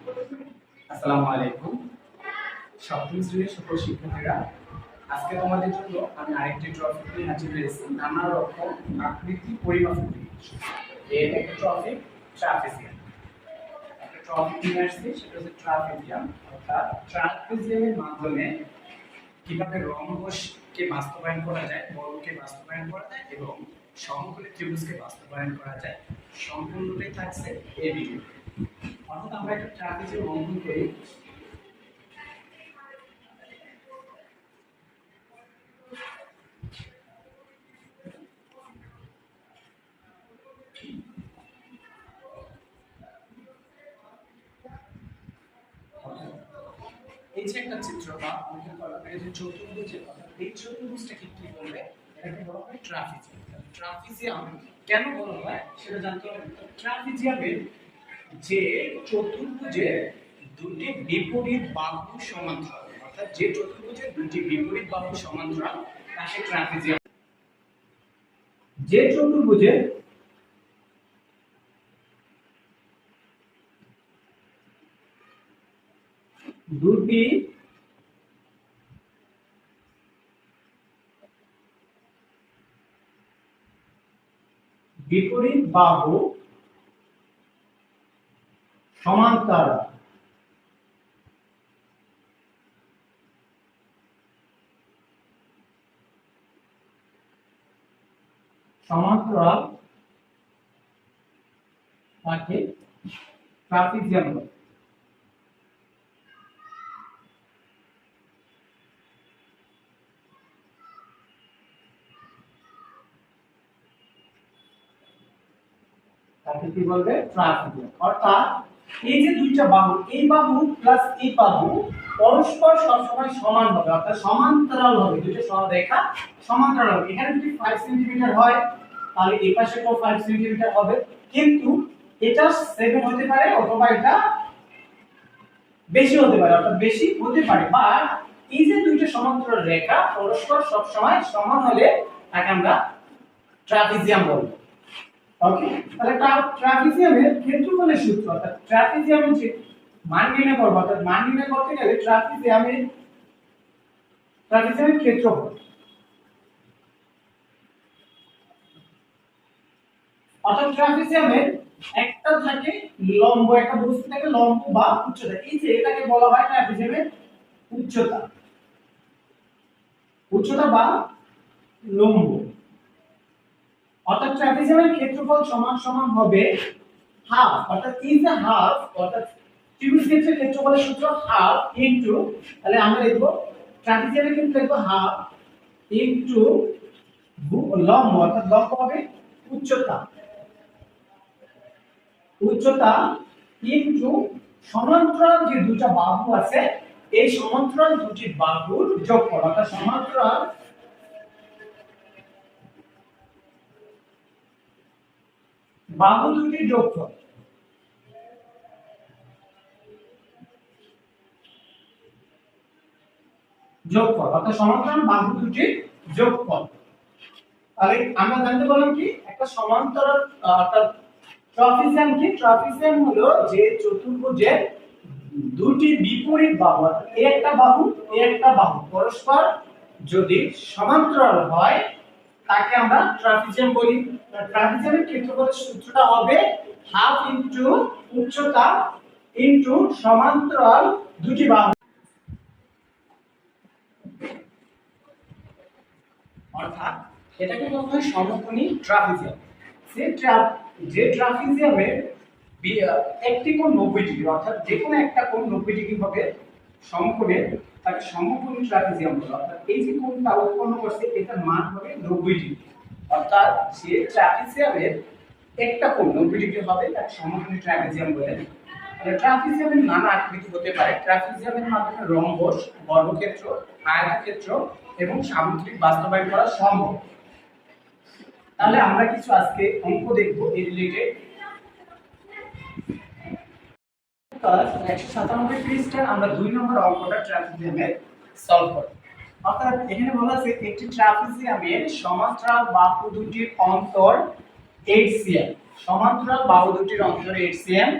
আসসালামু আলাইকুম। সপ্তম শ্রেণির সকল শিক্ষার্থীরা, আজকে তোমাদের জন্য আমি আরেকটি নিয়ে হাজির হয়েছি। নানা রকম আকৃতি এর একটা ট্রফি ট্রাফিজিয়াম একটা নিয়ে আসছি, সেটা হচ্ছে ট্রাফিজিয়াম অর্থাৎ ট্রাফিজিয়ামের মাধ্যমে কীভাবে রম্বসকে বাস্তবায়ন করা যায়, বর্গকে বাস্তবায়ন করা যায় এবং সমকোণী ত্রিভুজকে বাস্তবায়ন করা যায়, সম্পূর্ণটাই থাকছে এই ভিডিও অর্থাৎ আমরা একটা ট্রাপিজিয়াম অঙ্কন করি। এই যে একটা চিত্র বা করা এই যে চতুর্ভুজের কথা, এই চতুর্ভুজটাকে কি বলবে এটাকে বলা হয়? ট্রাপিজিয়াম ট্রাপিজিয়াম কেন বলা হয়? সেটা জানতে হবে। ট্রাপিজিয়ামের যে চতুর্ভুজে দুটি বিপরীত বাহু সমান্তরাল, অর্থাৎ যে চতুর্ভুজের দুটি বিপরীত বাহু সমান্তরাল, তাকে ট্রাপিজিয়াম যে চতুর্ভুজের দুটি বিপরীত বাহু সমান্তরাল সমান্তরাল তাকে তাকে কি বলবে? ট্রাপিজিয়াম অর্থাৎ এই যে দুইটা বাহু, এই বাহু প্লাস এই বাহু পরস্পর সবসময় সমান হবে, অর্থাৎ সমান্তরাল হবে দুটো রেখা সমান্তরাল হবে। এখানে যদি 5 সেন্টিমিটার হয়, তাহলে এই পাশে 5 সেন্টিমিটার হবে। কিন্তু এটা 7 হতে পারে অথবা এটা বেশি হতে পারে, অর্থাৎ বেশি হতে পারে। বা এই যে দুইটা সমান্তরাল রেখা পরস্পর সবসময় সমান হলে তাকে আমরা ট্রাপিজিয়াম বলব ওকে তাহলে ট্রাপিজিয়ামের ক্ষেত্রফলের সূত্র, অর্থাৎ ট্রাপিজিয়ামের যে মান নির্ণয় অর্থাৎ মান নির্ণয় করতে গেলে ট্রাপিজিয়ামের ট্রাপিজিয়ামের ক্ষেত্রফল। অর্থাৎ ট্রাপিজিয়ামের একটা থাকে লম্ব, একটা বস্তু থাকে লম্ব বা উচ্চতা। এই যে এটাকে বলা হয় ট্রাপিজিয়ামের উচ্চতা। উচ্চতা বা লম্ব। অর্থাৎ ট্রাপিজিয়ামের ক্ষেত্রফল সমান সমান হবে হাফ অর্থাৎ এই যে হাফ অর্থাৎ ত্রিভুজ ক্ষেত্রের ক্ষেত্রফলের সূত্র হাফ ইনটু তাহলে আমরা লিখব ট্রাপিজিয়ামের ক্ষেত্রে লিখব হাফ ইনটু লম্ব অর্থাৎ লম্ব হবে উচ্চতা। উচ্চতা ইনটু সমান্তরাল যে দুটো বাহু আছে, এই সমান্তরাল দুটি বাহুর যোগফল, অর্থাৎ সমান্তরাল বাহু দুটির যোগফল যোগফল অর্থাৎ সমান্তরাল বাহু দুটির যোগফল তাহলে আমরা জানতে পারলাম কি? একটা সমান্তরাল, অর্থাৎ ট্রাপিজিয়াম কি? ট্রাপিজিয়াম হলো যে চতুর্ভুজের দুটি বিপরীত বাহু এই একটা বাহু এই একটা বাহু। পরস্পর যদি সমান্তরাল হয় তাকে আমরা ট্রাপিজিয়াম বলি। ট্রাপিজিয়ামের ক্ষেত্রফলের সূত্রটা হবে হাফ ইনটু উচ্চতা ইনটু সমান্তরাল দুটি বাহু। অর্থাৎ এটাকে বলা হয় সমকোণী ট্রাপিজিয়াম যে ট্রাপ যে ট্রাপিজিয়ামের একটি কোণ নব্বই ডিগ্রি, অর্থাৎ যে কোনো একটা কোণ নব্বই ডিগ্রি হবে সমকোণে তাকে সমকোণী ট্রাপিজিয়াম বলে অর্থাৎ এই যে কোণটা উৎপন্ন করছে, এটার মান হবে নব্বই ডিগ্রি। অর্থাৎ যে ট্রাপিজিয়ামের একটা কোণ, নব্বই ডিগ্রি হবে তাকে সমকোণী ট্রাপিজিয়াম বলে। তাহলে ট্রাপিজিয়ামের নানা আকৃতি হতে পারে। ট্রাপিজিয়ামের মাধ্যমে রম্বস, বর্গক্ষেত্র, আয়তক্ষেত্র এবং সামুদ্রিক বাস্তবায়ন করা সম্ভব। তাহলে আমরা কিছু আজকে অঙ্ক দেখব এই রিলেটেড একশো সাতানব্বই আমরা দুই নম্বর অঙ্কটা ট্রাপিজিয়ামের সলভ করব। অর্থাৎ এখানে বলা বাহু অন্তর 8 সিএম সমান্তরাল বাহু দুটির অন্তর 8 সিএম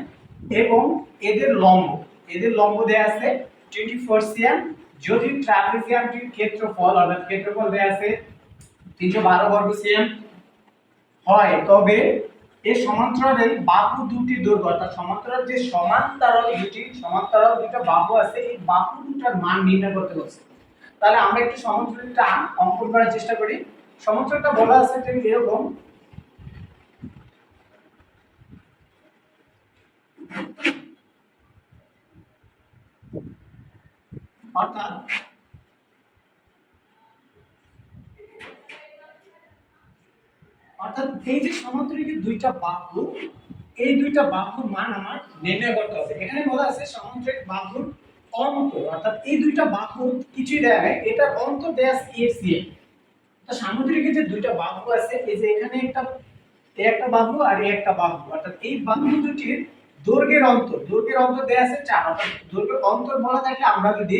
এবং এদের লম্ব। এদের লম্ব দেয়া আছে টোয়েন্টি ফোর সিএম যদি ট্রাপিজিয়ামটির ক্ষেত্রফল, অর্থাৎ ক্ষেত্রফল দেয়া আছে তিনশো বারো বর্গ সিএম হয়, তবে এর সমান্তরালের বাহু দুটি দৈর্ঘ্য, অর্থাৎ সমান্তরাল যে সমান্তরাল দুটি, সমান্তরাল দুটো বাহু আছে, এই বাহু দুটার মান নির্ণয় করতে বলছে। তাহলে আমরা একটু সমান্তরালটা অঙ্কন করার চেষ্টা করি। সমান্তরালটা বলা আছে যে এরকম। অর্থাৎ অর্থাৎ এই যে সমান্তরিকের দুইটা বাহু, এই দুইটা বাহুর মান আমার নির্ণয় করতে হবে। এখানে বলা আছে সমান্তরিক বাহুর অন্তর, অর্থাৎ এই দুইটা বাহু কিছুই দেয়া নেই, এটার অন্তর দেয়া আছে এ সি তো সামুদ্রিকের যে দুইটা বাহু আছে, এই যে এখানে একটা এই একটা বাহু আর এই একটা বাহু, অর্থাৎ এই বাহু দুটির দৈর্ঘ্যের অন্তর দৈর্ঘ্যের অন্তর দেয়া আছে চার, অর্থাৎ দৈর্ঘ্যের অন্তর বলা থাকলে আমরা যদি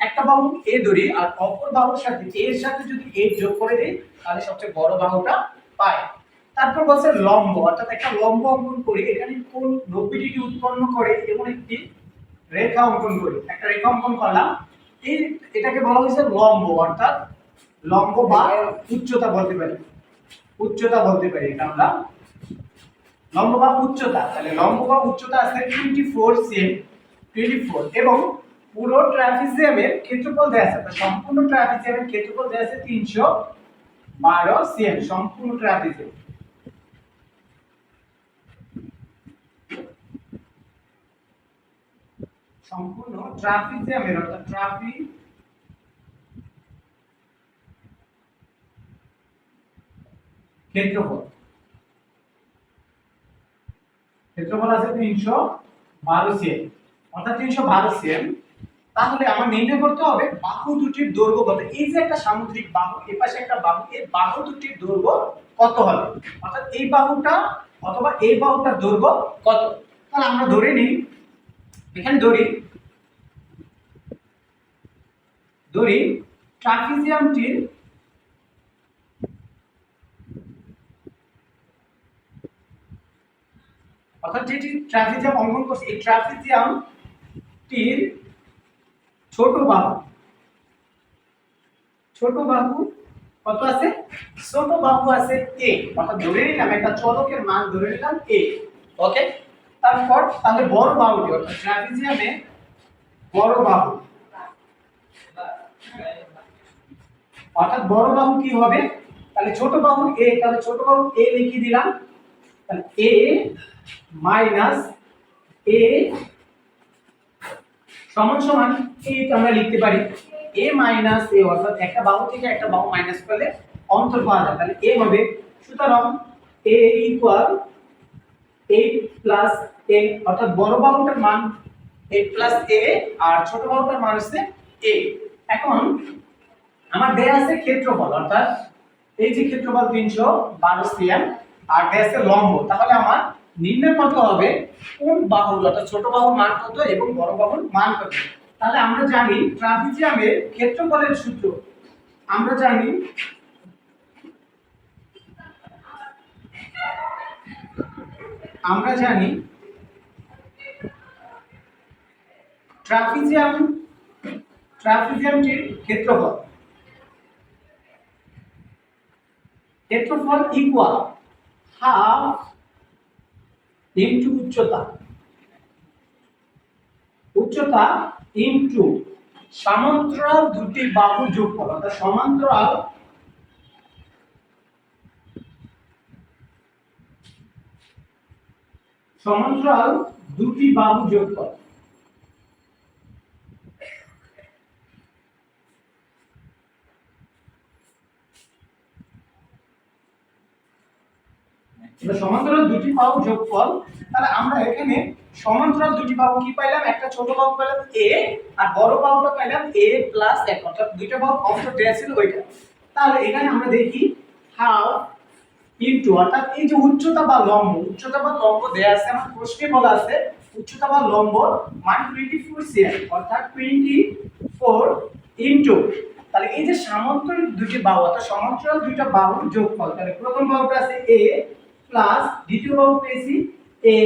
একটা বাহু এ ধরি আর অপর বাহুর সাথে এর সাথে যদি এ যোগ করে দিই, তাহলে সবচেয়ে বড় বাহুটা পায়। তারপর বলছে লম্ব, অর্থাৎ একটা লম্ব অঙ্কন করি এখানে কোন নব্বই ডিগ্রি উৎপন্ন করে এমন একটি রেখা অঙ্কন করি। একটা রেখা অঙ্কন করলাম। এই এটাকে বলা হয়েছে লম্ব, অর্থাৎ লম্ব বা উচ্চতা বলতে পারি। উচ্চতা বলতে পারি এটা আমরা। লম্ব বা উচ্চতা, তাহলে লম্ব বা উচ্চতা আছে twenty four same twenty four এবং পুরো ট্রাফিজিয়ামের ক্ষেত্রফল দেওয়া আছে সম্পূর্ণ ট্রাফিজিয়ামের ক্ষেত্রফল দেওয়া আছে তিনশো বারো সেম, সম্পূর্ণ ট্রাফিজিয়াম সম্পূর্ণ ট্রাফিজিয়ামের অর্থাৎ ট্রাফিক ক্ষেত্রফল। ক্ষেত্রফল আছে তিনশো বারো সিএম অর্থাৎ তিনশো বারো সিএম তাহলে আমার নির্ণয় করতে হবে বাহু দুটির দৈর্ঘ্য কত? এই যে একটা সামুদ্রিক বাহু, এ পাশে একটা বাহু, এই বাহু দুটির দৈর্ঘ্য কত হবে? অর্থাৎ এই বাহুটা অথবা এই বাহুটার দৈর্ঘ্য কত? তাহলে আমরা ধরে নিই, এখানে ধরি ধরি ট্রাপিজিয়ামটির অর্থাৎ যেটি ট্রাপিজিয়াম অঙ্কন করছে, এই ট্রাপিজিয়ামটির ছোট বাহু ছোট বাহু কত আছে? ছোট বাহু আছে a অর্থাৎ ধরে নিলাম, একটা চলকের মান ধরে নিলাম ওকে তারপর তাহলে বড় বাহুটি অর্থাৎ ট্রাপিজিয়ামে বড় বাহু অর্থাৎ বড় বাহু কি হবে? তাহলে ছোট বাহু a, তাহলে ছোট বাহু a লিখে দিলাম। তাহলে a মাইনাস a সমান সমান কে আমরা লিখতে পারি a মাইনাস a অর্থাৎ একটা বাহু থেকে একটা বাহু মাইনাস করলে অন্তর পাওয়া যায়। তাহলে a হবে, সুতরাং a equal a plus a, অর্থাৎ বড় বাহুটার মান a প্লাস a আর ছোট বাহুটার মান হচ্ছে a এখন আমার দেয়া আছে ক্ষেত্রফল, অর্থাৎ এই যে ক্ষেত্রফল তিনশো বারো সিএম আর দেয়া আছে লম্ব, তাহলে আমার নির্ণয় করতে হবে কোন বাহুর, অর্থাৎ ছোট বাহুর মান কত এবং বড় বাহুর মান কত। তাহলে আমরা জানি ট্রাপিজিয়ামের ক্ষেত্রফলের সূত্র। আমরা জানি আমরা জানি ট্রাপিজিয়াম ট্রাপিজিয়ামটির ক্ষেত্রফল। ক্ষেত্রফল ইকুয়াল হাফ ইনটু উচ্চতা। উচ্চতা ইনটু সমান্তরাল দুটি বাহু যোগফল অর্থাৎ সমান্তরাল সমান্তরাল দুটি বাহু যোগফল এবার সমান্তরাল দুটি বাহু যোগফল, তাহলে আমরা এখানে সমান্তরাল দুটি বাহু কি পাইলাম? একটা ছোট বাহু পেলাম a, আর বড় বাহুটা পাইলাম a প্লাস এক, অর্থাৎ দুইটা বাহু অংশ ছিল ওইটা। তাহলে এখানে আমরা দেখি হাফ ইনটু অর্থাৎ এই যে উচ্চতা বা লম্ব, উচ্চতা বা লম্ব দেয়া আছে, আমার প্রশ্নে বলা আছে, উচ্চতা বা লম্ব মান 24 সিএম অর্থাৎ 24 ইনটু তাহলে এই যে সমান্তরাল দুটি বাহু, অর্থাৎ সমান্তরাল দুইটা বাহুর যোগফল, তাহলে প্রথম বাহুটা আছে a প্লাস দ্বিতীয় বাহু পেয়েছি a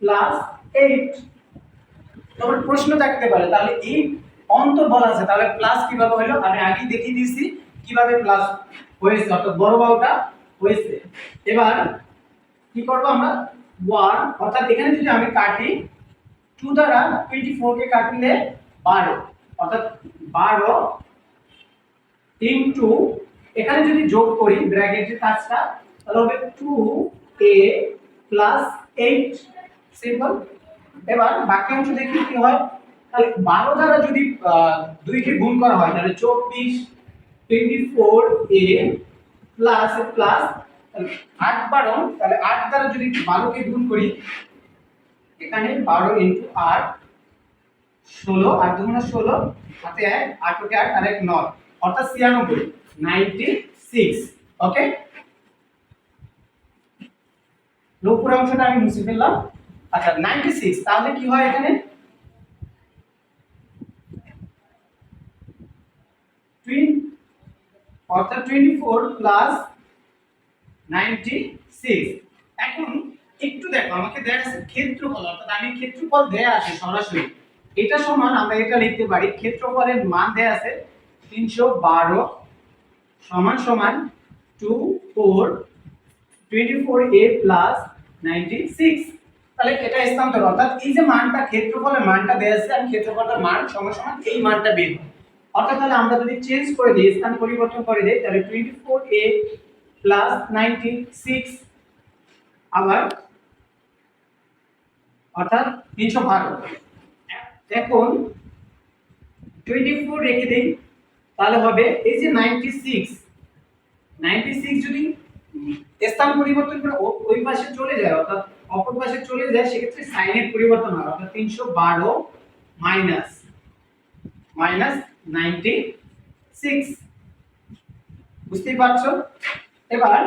প্লাস এইট তোমার প্রশ্ন থাকতে পারে, তাহলে এই অন্তর বলা আছে, তাহলে প্লাস কীভাবে হলো? আমি আগেই দেখিয়ে দিয়েছি কীভাবে প্লাস হয়েছে, অর্থাৎ বড় বাহুটা হয়েছে। এবার কি করব আমরা? ওয়ান অর্থাৎ এখানে যদি আমি কাটি টু দ্বারা টোয়েন্টি ফোরকে কাটলে বারো। অর্থাৎ বারো ইন্টু এখানে যদি যোগ করি ব্র্যাকেটের কাজটা তাহলে হবে two a plus eight simple এবার বাকি অংশ দেখি কি হয়। তাহলে বারো দ্বারা যদি দুইকে গুণ করা হয়, তাহলে চব্বিশ twenty four a plus plus আট বারো, তাহলে আট দ্বারা যদি বারোকে গুণ করি, এখানে বারো ইন্টু আট, ষোলো, আট দুগুণ ষোলো, হাতে এক, আটকে আট আর এক নয়। অর্থাৎ ছিয়ানব্বই নাইনটি সিক্স ওকে লঘুর অংশটা আমি মুছে ফেললাম। আচ্ছা নাইনটি সিক্স তাহলে কি হয় এখানে? অর্থাৎ twenty four plus ninety six এখন একটু দেখো, আমাকে দেয়া আছে ক্ষেত্রফল, অর্থাৎ আমি ক্ষেত্রফল দেয়া আছে সরাসরি। এটা সমান, আমরা এটা লিখতে পারি, ক্ষেত্রফলের মান দেয়া আছে তিনশো বারো সমান সমান to four twenty four a plus ninety six তাহলে এটা স্থানান্তর, অর্থাৎ এই যে মানটা ক্ষেত্রফলের মানটা দেয়া আছে, আমি ক্ষেত্রফলের মান সমান এই মানটা বের অর্থাৎ তাহলে আমরা যদি চেঞ্জ করে দিই, স্থান পরিবর্তন করে দিই, তাহলে twenty four a plus ninety six আবার অর্থাৎ তিনশো বারো এখন টোয়েন্টি ফোর রেখে দিই, তাহলে হবে এই যে নাইনটি সিক্স নাইনটি সিক্স যদি স্থান পরিবর্তন করে ওই পাশে চলে যায়, অর্থাৎ অপর পাশে চলে যায়, সেক্ষেত্রে সাইনের পরিবর্তন হয়, অর্থাৎ তিনশো বারো মাইনাস মাইনাস নাইনটি সিক্স বুঝতেই পারছ? এবার,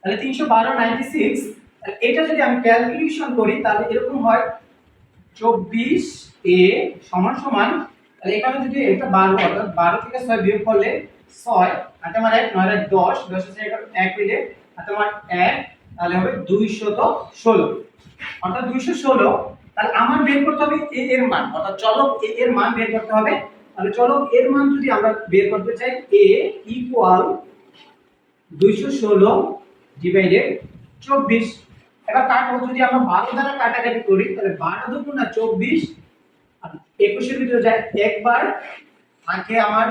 তাহলে তিনশো বারো নাইনটি সিক্স এটা যদি আমি ক্যালকুলেশন করি, তাহলে এরকম হয় চব্বিশ এ সমান সমান তাহলে এখানে যদি এটা বারো অর্থাৎ বারো থেকে ছয় বিয়োগ করলে ছয়, আর তোমার এক, নয় দশ দশ এগারো এক মিলে, আর তোমার এক, তাহলে হবে দুইশত ষোলো। অর্থাৎ দুইশো ষোলো, তাহলে আমার বের করতে হবে এ এর মান, অর্থাৎ চলক এ এর মান বের করতে হবে। তাহলে চলক এর মান যদি আমরা বের করতে চাই, এ ইকুয়াল দুইশো ষোলো ডিভাইডেড চব্বিশ। এবার কাটবো যদি আমরা বারো দ্বারা কাটাকাটি করি, তাহলে বারো দুগুণ চব্বিশ একুশের ভিতরে যায় একবার, থাকে আমার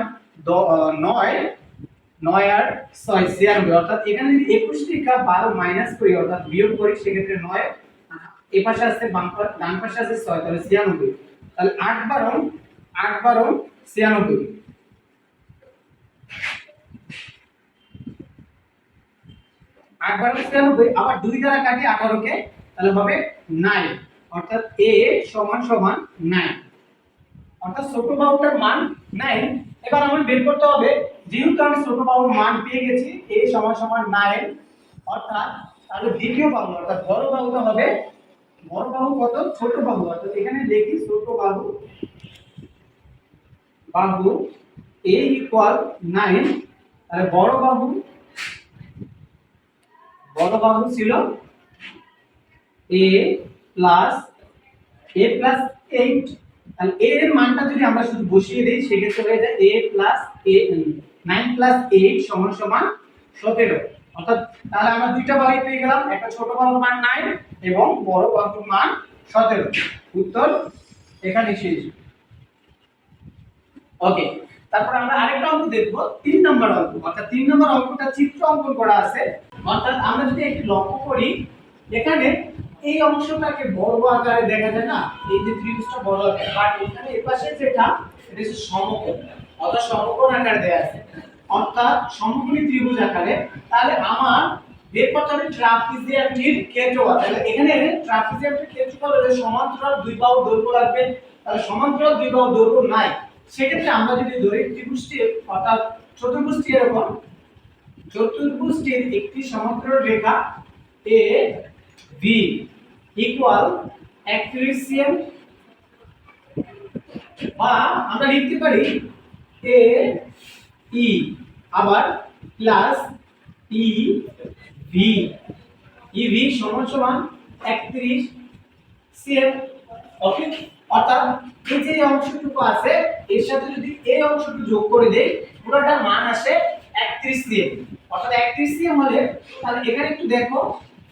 নয় নয় আর ছয়, ছিয়ানব্বই। অর্থাৎ এখানে যদি বারো মাইনাস করি, অর্থাৎ বিয়োগ করি, সেক্ষেত্রে নয়, এ পাশে বাম ডান পাশে ছয়, তাহলে ছিয়ানব্বই। তাহলে আট বারো আট বারো, ছিয়ানব্বই। আট বারো, ছিয়ানব্বই, আবার দুই দ্বারা কাটি আঠারোকে, তাহলে হবে নাইন অর্থাৎ এ সমান সমান নাইন অর্থাৎ ছোট বাহুটার মান নাইন এবার আমার বের করতে হবে, যেহেতু আমি ছোট বাহুর মান পেয়ে গেছি এ সমান সমান নাইন অর্থাৎ তাহলে দ্বিতীয় বাহু, অর্থাৎ বড় বাহুটা হবে, বড় বাহু কত? ছোট বাহু। অর্থাৎ এখানে দেখি ছোট বাহু বাহু এ ইকুয়াল নাইন তাহলে বড় বাহু বড় বাহু ছিল a plus a plus eight তাহলে এর মানটা যদি আমরা শুধু বসিয়ে দিই, সেক্ষেত্রে হয়ে যায় a plus a nine plus eight সমান সমান সতেরো। অর্থাৎ তাহলে আমরা দুইটা বাহু পেয়ে গেলাম, একটা ছোট বাহুর মান নাইন এবং বড় বাহুর মান সতেরো। উত্তর এখানে শেষ। ওকে তারপর আমরা আরেকটা অঙ্ক দেখব, তিন নম্বর অঙ্ক। অর্থাৎ তিন নম্বর অঙ্কটা চিত্র অঙ্কন করা আছে। অর্থাৎ আমরা যদি একটু লক্ষ্য করি, এখানে এই অংশটাকে বড় আকারে দেখা যায় না? এই যে ত্রিভুজটা বড় আকারে। বাট এখানে এই পাশে যেটা এটা হচ্ছে সমকোণ। অর্থাৎ সমকোণ আকারে দেয়া আছে। অর্থাৎ সমকোণী ত্রিভুজ আকারে। তাহলে আমার বের করতে ট্রাপিজিয়ামটির ক্ষেত্রফল তাহলে এখানে ট্রাপিজিয়ামটির ক্ষেত্রফল হলে সমান্তরাল দুই বাহু দৈর্ঘ্য লাগবে। তাহলে সমান্তরাল দুই বাহু দৈর্ঘ্য নাই। সেক্ষেত্রে আমরা যদি ধরি ত্রিভুজটি, অর্থাৎ চতুর্ভুজটি এরকম। চতুর্ভুজটির একটি সমান্তরাল রেখা এ ইকুয়াল একত্রিশ সিএম বা আমরা লিখতে পারি এ ই আবার plus E V E V সমান সমান একত্রিশ সিএম ওকে অর্থাৎ এই যে অংশটুকু আছে, এর সাথে যদি এই অংশটুকু যোগ করে দেই, পুরোটার মান আসে 31 সিএম অর্থাৎ 31 সিএম হলে তাহলে এখানে একটু দেখো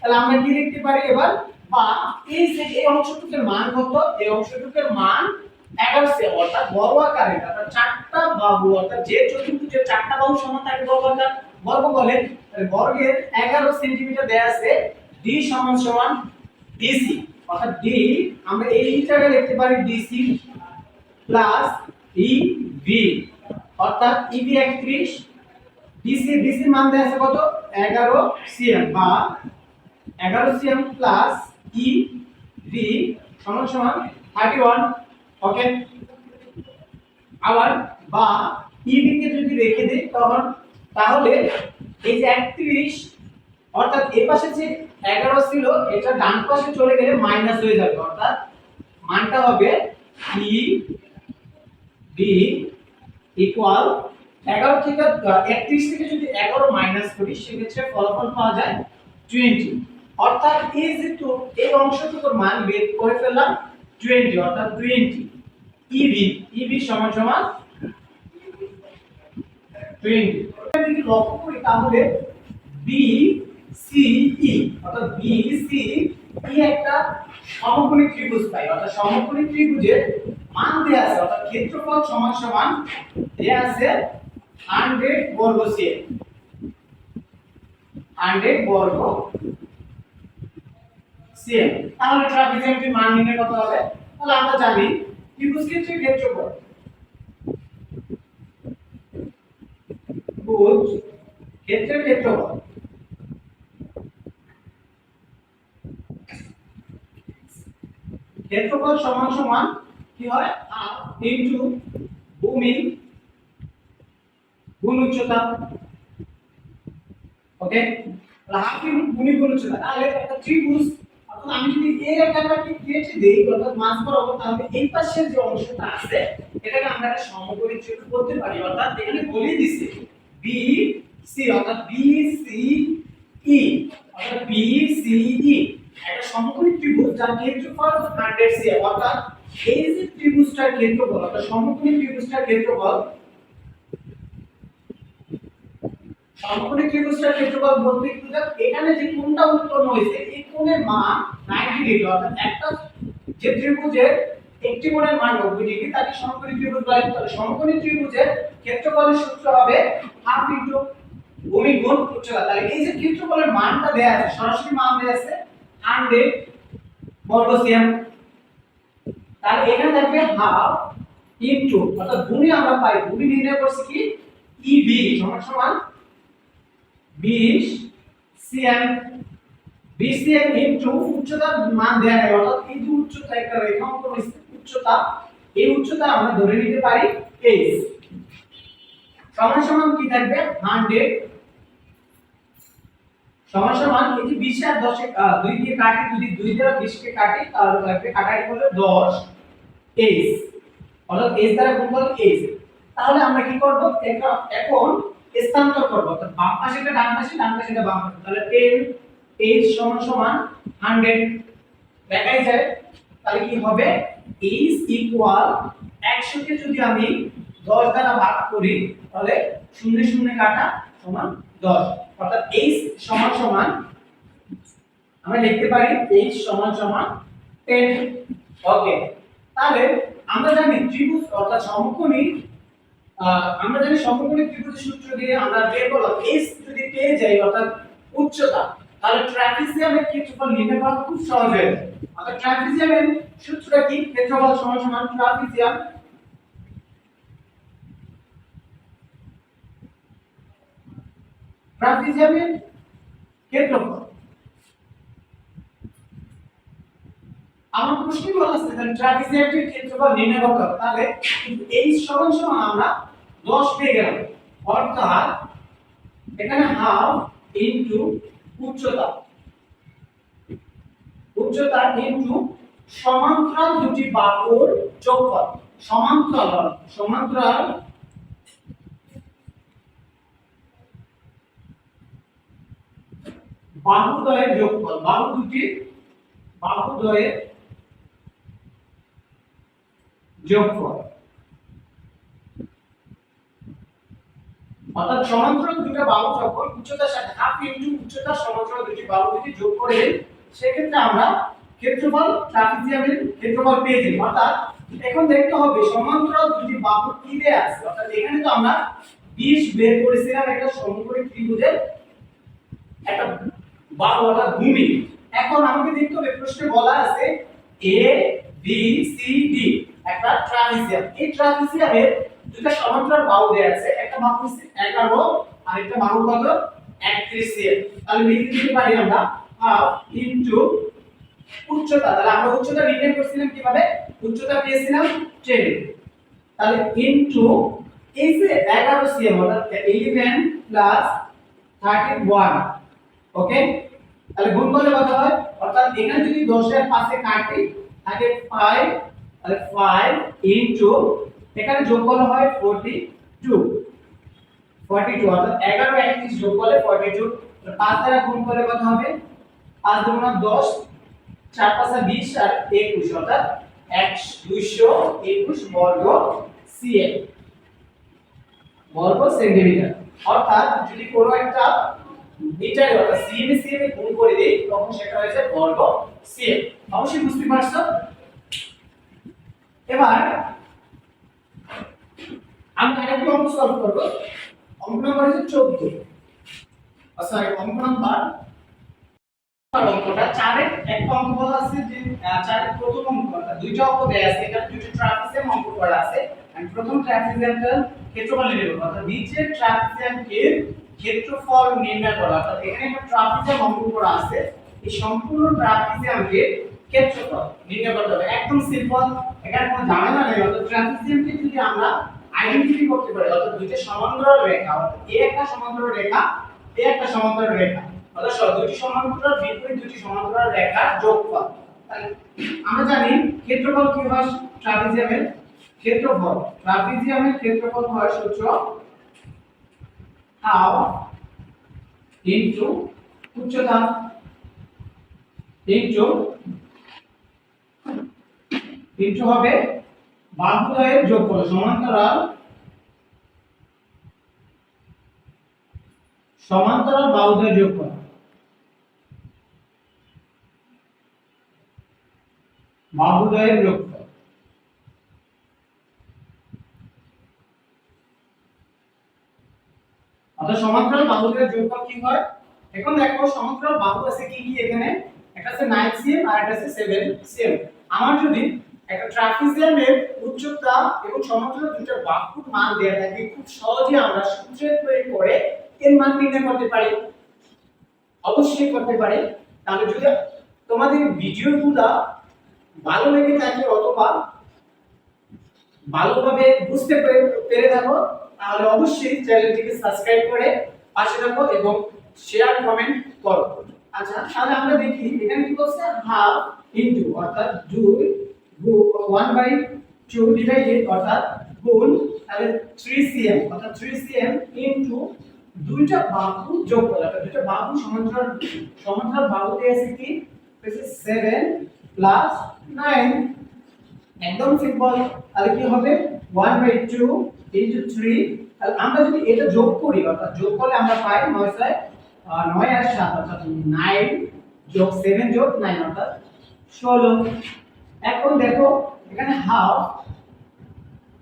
তাহলে আমরা কি লিখতে পারি এবার? বা, এই যে এই অংশটুকুর মান কত? এই অংশটুকুর মান 11 সিএম অর্থাৎ বর্গ আকারে, অর্থাৎ চারটা বাহু, অর্থাৎ যে চতুর্ভুজের চারটা বাহু সমান থাকে, বর্গ আকার, বর্গ বলে, তাহলে বর্গের 11 সেন্টিমিটার দেয়া আছে, d সমান সমান dc, অর্থাৎ d, আমরা এই জায়গায় লিখতে পারি dc প্লাস ev, অর্থাৎ ev 31 dc dc মান দেয়া আছে কত? 11 সিএম বা 11 সিএম প্লাস ev সমান সমান 31 ওকে আবার বা ev কে যদি রেখে দেই তখন, তাহলে এই যে 31 অর্থাৎ এই পাশে যে 11 ছিল, এটা ডান পাশে চলে গেলে মাইনাস হয়ে যাবে। অর্থাৎ মানটা হবে e b ইকুয়াল 11 থেকে 31 থেকে যদি 11 মাইনাস করি, সেক্ষেত্রে ফলাফল পাওয়া যায় 20 অর্থাৎ এই যে তো এই অংশটুকুর মান বের করে ফেললাম 20 অর্থাৎ 20 ev ev সমান সমান 20 যদি লক্ষ্য করি তাহলে B, C E অর্থাৎ B, C E একটা সমকোণী ত্রিভুজ পাই। অর্থাৎ সমকোণী ত্রিভুজের মান দেয়া আছে, অর্থাৎ ক্ষেত্রফল সমান সমান দেয়া আছে 100 বর্গ সিএম 100 বর্গ সিএম তাহলে ট্রাপিজিয়ামটির মান নির্ণয় কত হবে। তাহলে আমরা জানি ত্রিভুজ ক্ষেত্রের ক্ষেত্রফল। ভুজ ক্ষেত্রের ক্ষেত্রফল। ক্ষেত্রফল সমান সমান কি হয়? হাফ ইনটু ভূমি গুণ উচ্চতা। ওকে হাফ ভূমি গুণ উচ্চতা। তাহলে একটা ত্রিভুজ আমি যদি এই রেখাটাকে কেটে দেই, অর্থাৎ মাঝ বরাবর, তাহলে এই পাশের যে অংশটা আছে, এটাকে আমরা সমকোণী করতে পারি। অর্থাৎ এখানে বলে দিছি বি সি অর্থাৎ বি সি ই অর্থাৎ বি সি ই একটা সমকোণী ত্রিভুজ যার ক্ষেত্রফল 100 সি অর্থাৎ এই যে ত্রিভুজটার ক্ষেত্রফল, অর্থাৎ সমকোণী ত্রিভুজটার ক্ষেত্রফল সমকোণী ত্রিভুজটার ক্ষেত্রফল বলতে কি এখানে যে কোণটা উৎপন্ন হয়েছে, এই কোণের মান 90 ডিগ্রি অর্থাৎ একটা যে ত্রিভুজের একটি কোণের মান 90 ডিগ্রি তাকে সমকোণী ত্রিভুজ বলে। তাহলে সমকোণী ত্রিভুজের ক্ষেত্রফলের সূত্র হবে হাফ ইনটু ভূমি গুণ উচ্চতা। তাহলে এই যে ক্ষেত্রফলের মানটা দেয়া আছে, সরাসরি মান দেয়া আছে 100 বর্গ সিএম এখানে থাকবে হাফ ইনটু অর্থাৎ ভূমি আমরা পাই ভূমি নির্ণয় করছি কি? ইবি সমান সমান 20 সিএম 20 সিএম ইনটু উচ্চতার মান দেয়া হয় অর্থাৎ এই যে উচ্চতা একটা রেখা অঙ্কন উচ্চতা, এই উচ্চতা আমরা ধরে নিতে পারি এইচ সমান সমান কি থাকবে? 100 সমান সমান এই যে 20 আর 10 দুই দিয়ে কাটি, যদি দুই দ্বারা 20 কে কাটি, তাহলে থাকবে কাটাকাটি করলে 10 এইচ অর্থাৎ এইচ দ্বারা গুণ করলে এইচ তাহলে আমরা কি করব? এখন স্থানান্তর করব। অর্থাৎ বাম পাশেটা ডান পাশে, ডান পাশেটা বাম পাশে। তাহলে 10 এইচ সমান সমান 100 দেখাই যায়, তাহলে কি হবে? এইচ ইকুয়াল 100 কে যদি আমি 10 দ্বারা ভাগ করি, তাহলে শূন্য শূন্য কাটা সমান 10 অর্থাৎ এইচ সমান সমান, আমরা লিখতে পারি এইচ সমান সমান 10 ওকে তাহলে আমরা জানি ত্রিভুজ অর্থাৎ সমকোণী আমরা জানি সমকোণী ত্রিভুজের সূত্র দিয়ে আমরা বের করলাম। এইচ যদি পেয়ে যাই, অর্থাৎ উচ্চতা, তাহলে ট্রাপিজিয়ামের ক্ষেত্রফল নির্ণয় করা খুব সহজ হয়ে যায় অর্থাৎ ট্রাপিজিয়ামের সূত্রটা কি? ক্ষেত্রফল সমান সমান ট্রাপিজিয়াম। ট্রাপিজিয়ামের ক্ষেত্রফল। আমার প্রশ্ন বলা আছে, তাহলে ট্রাপিজিয়ামটির ক্ষেত্রফল নির্ণয় করতে তাহলে এই সমান সমান আমরা 10 পেয়ে গেলাম। অর্থাৎ এখানে হাফ ইনটু উচ্চতা। উচ্চতা ইনটু সমান্তরাল দুটি বাহুর যোগফল। সমান্তরাল সমান্তরাল বাহুদ্বয়ের যোগফল। বাহু দুটি বাহুদ্বয়ের যোগফল। অর্থাৎ সমান্তরাল দুটো বাহু যখন উচ্চতার সাথে হাফ ইনটু উচ্চতার সমান্তরাল দুটি বাহু যদি যোগ করে, সেক্ষেত্রে আমরা ক্ষেত্রফল ট্রাপিজিয়ামের ক্ষেত্রফল পেয়ে যাই। অর্থাৎ এখন দেখতে হবে সমান্তরাল দুটি বাহু কি দেয়া আছে? অর্থাৎ এখানে তো আমরা 20 বের করেছিলাম একটা সমকোণী ত্রিভুজের একটা বাহু, অর্থাৎ ভূমি। এখন আমাকে দেখতে হবে, প্রশ্নে বলা আছে এ বি সি ডি একটা ট্রাপিজিয়াম এই ট্রাপিজিয়ামের দুটো সমান্তরাল বাহু দেয়া আছে। একটা বাহু হচ্ছে 11 আর একটা বাহু কত 31 সিএম তাহলে লিখে দিতে পারি আমরা হাফ ইনটু উচ্চতা। তাহলে আমরা উচ্চতা নির্ণয় করছিলাম কীভাবে? উচ্চতা পেয়েছিলাম 10 তাহলে ইনটু এই যে 11 সিএম অর্থাৎ 11 প্লাস 31 ওকে তাহলে গুণ করলে কত হয়? অর্থাৎ এখানে যদি 10 এর পাশে কাটি থাকে 5 তাহলে 5 ইনটু এখানে যোগ করলে হয় 42 42 অর্থাৎ 11 31 যোগ করলে 42 তাহলে 5 দ্বারা গুণ করলে কত হবে? 5 দুগুণ 10 4 পাঁচা 20 আর 21 অর্থাৎ 221 বর্গ সিএম বর্গ সেন্টিমিটার অর্থাৎ যদি কোনো একটা মিটারে অর্থাৎ সিএম সিএম গুণ করে দেই, তখন সেটা হয়ে যায় বর্গ সিএম অবশ্যই বুঝতে পারছ? এবার আমরা আরেকটি অঙ্ক সলভ করব। অঙ্ক নাম্বার হচ্ছে 14 সরি অঙ্ক নাম্বার ক্ষেত্রফল নির্ণয় করো, অর্থাৎ এখানে একটা অঙ্ক এই সম্পূর্ণ ক্ষেত্রফল করতে হবে। একদম সিম্পল এখানে কোনো ঝামেলা নেই, অর্থাৎ যদি আমরা আইডেন্টিফাই করতে পারি, অর্থাৎ দুইটা সমান্তরাল রেখা, অর্থাৎ এ একটা সমান্তরাল রেখা এ একটা সমান্তরাল রেখা। অর্থাৎ দুটি সমান্তরাল, বিপরীত দুটি সমান্তরাল রেখার যোগফল। আমরা জানি ক্ষেত্রফল কি হয় ট্রাপিজিয়ামের? ক্ষেত্রফল। ট্রাপিজিয়ামের ক্ষেত্রফল হয় সূত্র হাফ ইনটু উচ্চতা ইনটু ইনটু হবে বাহুদ্বয়ের যোগফল সমান্তরাল সমান্তরাল বাহুদ্বয়ের যোগফল? বাহুদ্বয়ের যোগফল। অর্থাৎ সমান্তরাল বাহুদ্বয়ের যোগফল কি হয়? এখন দেখো সমান্তরাল বাহু আছে কি কি এখানে? একটা আছে 9 সিএম আর একটা আছে 7 সিএম আমার যদি একটা ট্রাপিজিয়ামের উচ্চতা এবং সমান্তরাল দুটো বাহুর মান দেয়া থাকে। খুব সহজে আমরা সূত্রের প্রয়োগ করে এর মান নির্ণয় করতে পারি। অবশ্যই করতে পারি। তাহলে যদি তোমাদের ভিডিওগুলো ভালো লেগে থাকে অথবা ভালোভাবে বুঝতে পেরে থাকো, তাহলে অবশ্যই চ্যানেলটিকে সাবস্ক্রাইব করে পাশে থাকো এবং শেয়ার কমেন্ট করো। আচ্ছা তাহলে আমরা দেখি এখানে কি বলছে? হাফ ইনটু অর্থাৎ দুই ওয়ান বাই টু ডিভাইডেড অর্থাৎ গুণ তাহলে থ্রি সিএম অর্থাৎ থ্রি সিএম ইনটু দুইটা বাহু যোগ করলে, অর্থাৎ দুইটা বাহু সমান্তরাল সমান্তরাল বাহুতে আছে কি? হচ্ছে সেভেন প্লাস নাইন একদম সিম্পল তাহলে কি হবে? 1 বাই 2 ইনটু 3 তাহলে আমরা যদি এটা যোগ করি, অর্থাৎ যোগ করলে আমরা পাই 9 ছয় 9 আর 7 অর্থাৎ 9 যোগ 7 যোগ 9 অর্থাৎ 16 এখন দেখো, এখানে হাফ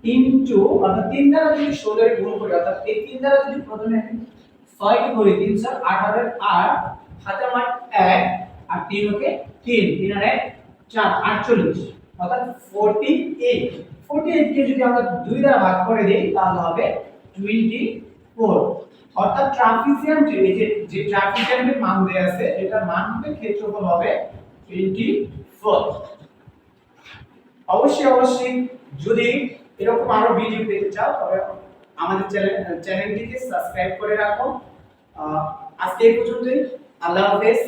ইনটু অর্থাৎ তিন দ্বারা যদি 16 এর গুণ করি, অর্থাৎ এই 3 দ্বারা যদি প্রথমে 6 কে করি 3 4 8 আর 8 হাতে আমার 1 আর 3 ওকে 3 3 আর 1 4 48 অর্থাৎ 48 48 কে যদি আমরা দুই দ্বারা ভাগ করে দেই, তাহলে হবে 24 অর্থাৎ ট্রাপিজিয়ামটি এই যে যে ট্রাপিজিয়ামের মান দেয়া আছে, এটার মান হবে ক্ষেত্রফল হবে 24 অবশ্যই অবশ্যই। যদি এরকম আরও ভিডিও পেতে চাও, তবে আমাদের চ্যানেলটিকে সাবস্ক্রাইব করে রাখো। আজকে এই পর্যন্তই। আল্লাহ হাফেজ।